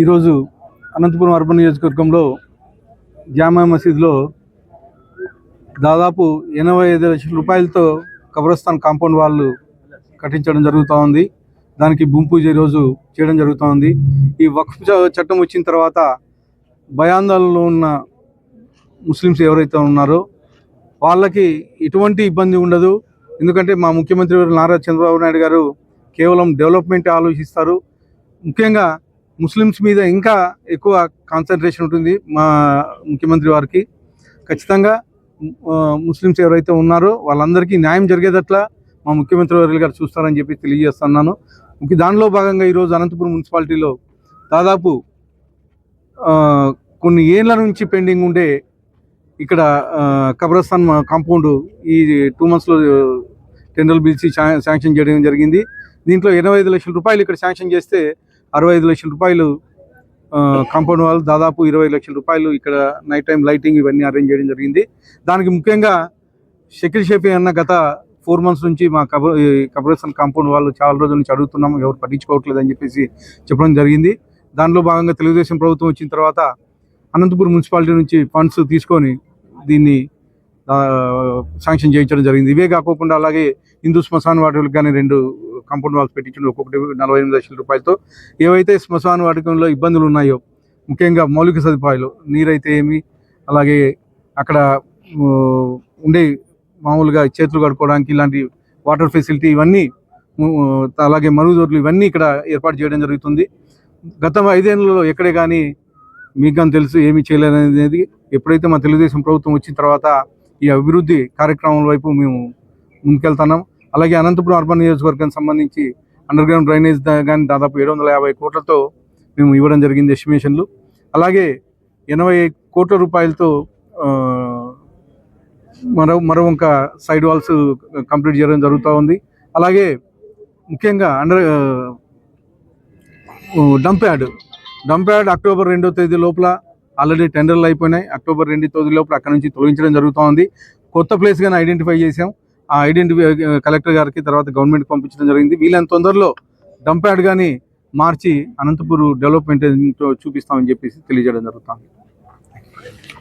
ఈరోజు అనంతపురం అర్బన్ నియోజకవర్గంలో జామా మసీద్లో దాదాపు ఎనభై ఐదు లక్షల రూపాయలతో కబ్రస్థాన్ కాంపౌండ్ వాళ్ళు కట్టించడం జరుగుతూ ఉంది. దానికి భూమి పూజ ఈరోజు చేయడం జరుగుతూ ఉంది. ఈ వక్ఫ్ చట్టం వచ్చిన తర్వాత భయాందోళనలో ఉన్న ముస్లిమ్స్ ఎవరైతే ఉన్నారో వాళ్ళకి ఎటువంటి ఇబ్బంది ఉండదు. ఎందుకంటే మా ముఖ్యమంత్రి నారా చంద్రబాబు నాయుడు గారు కేవలం డెవలప్మెంట్ ఆలోచిస్తారు. ముఖ్యంగా ముస్లిమ్స్ మీద ఇంకా ఎక్కువ కాన్సన్ట్రేషన్ ఉంటుంది మా ముఖ్యమంత్రి వారికి. ఖచ్చితంగా ముస్లిమ్స్ ఎవరైతే ఉన్నారో వాళ్ళందరికీ న్యాయం జరిగేటట్లా మా ముఖ్యమంత్రి వర్యులు గారు చూస్తారని చెప్పి తెలియజేస్తున్నాను. ఇంక దానిలో భాగంగా ఈరోజు అనంతపురం మున్సిపాలిటీలో దాదాపు కొన్ని ఏళ్ళ నుంచి పెండింగ్ ఉండే ఇక్కడ కబ్రస్థాన్ కాంపౌండ్ ఈ టూ మంత్స్లో టెండర్లు పిలిచి శాంక్షన్ చేయడం జరిగింది. దీంట్లో ఎనభై ఐదు లక్షల రూపాయలు ఇక్కడ శాంక్షన్ చేస్తే అరవై ఐదు లక్షల రూపాయలు కాంపౌండ్ వాళ్ళు దాదాపు ఇరవై లక్షల రూపాయలు ఇక్కడ నైట్ టైం లైటింగ్ ఇవన్నీ అరేంజ్ చేయడం జరిగింది. దానికి ముఖ్యంగా షకిల్ షేఫీ అన్న గత ఫోర్ మంత్స్ నుంచి మా కబ ఈ కాంపౌండ్ వాళ్ళు చాలా రోజుల నుంచి అడుగుతున్నాం ఎవరు పట్టించుకోవట్లేదు అని చెప్పేసి చెప్పడం జరిగింది. దానిలో భాగంగా తెలుగుదేశం ప్రభుత్వం వచ్చిన తర్వాత అనంతపురం మున్సిపాలిటీ నుంచి ఫండ్స్ తీసుకొని దీన్ని శాంక్షన్ చేయించడం జరిగింది. ఇవే కాకోకుండా అలాగే హిందూ శ్మశాన వాటికి కానీ రెండు కాంపౌండ్ వాల్స్ పెట్టించడం ఒక్కొక్కటి నలభై ఎనిమిది లక్షల రూపాయలతో. ఏవైతే శ్మశాన వాటికంలో ఇబ్బందులు ఉన్నాయో ముఖ్యంగా మౌలిక సదుపాయాలు నీరైతే ఏమి అలాగే అక్కడ ఉండే మామూలుగా చేతులు కడుక్కోవడానికి ఇలాంటి వాటర్ ఫెసిలిటీ ఇవన్నీ అలాగే మరుగుదొడ్లు ఇవన్నీ ఇక్కడ ఏర్పాటు చేయడం జరుగుతుంది. గత ఐదేళ్ళలో ఎక్కడే కానీ మీకు కానీ తెలుసు ఏమీ చేయలేదనేది ఎప్పుడైతే మా తెలుగుదేశం ప్రభుత్వం వచ్చిన తర్వాత ఈ అభివృద్ధి కార్యక్రమాల వైపు మేము ముందుకెళ్తున్నాం. అలాగే అనంతపురం అర్బన్ నియోజకవర్గానికి సంబంధించి అండర్ గ్రౌండ్ డ్రైనేజ్ కానీ దాదాపు ఏడు వందల యాభై కోట్లతో మేము ఇవ్వడం జరిగింది ఎస్టిమేషన్లు. అలాగే ఎనభై కోట్ల రూపాయలతో మరో మరో ఇంకా సైడ్ వాల్స్ కంప్లీట్ చేయడం జరుగుతూ ఉంది. అలాగే ముఖ్యంగా under dump yard dump yard October రెండో తేదీ లోపల ఆల్రెడీ టెండర్లు అయిపోయినాయి. అక్టోబర్ రెండు తొమ్మిది లోపల అక్కడ నుంచి తొలగించడం జరుగుతోంది కొత్త ప్లేస్ కానీ ఐడెంటిఫై చేసాం ఆ ఐడెంటిఫై కలెక్టర్ గారికి తర్వాత గవర్నమెంట్ పంపించడం జరిగింది. వీళ్ళని తొందరలో డంప్ యార్డ్ కానీ మార్చి అనంతపూర్ డెవలప్మెంట్ చూపిస్తామని చెప్పేసి తెలియజేయడం జరుగుతుంది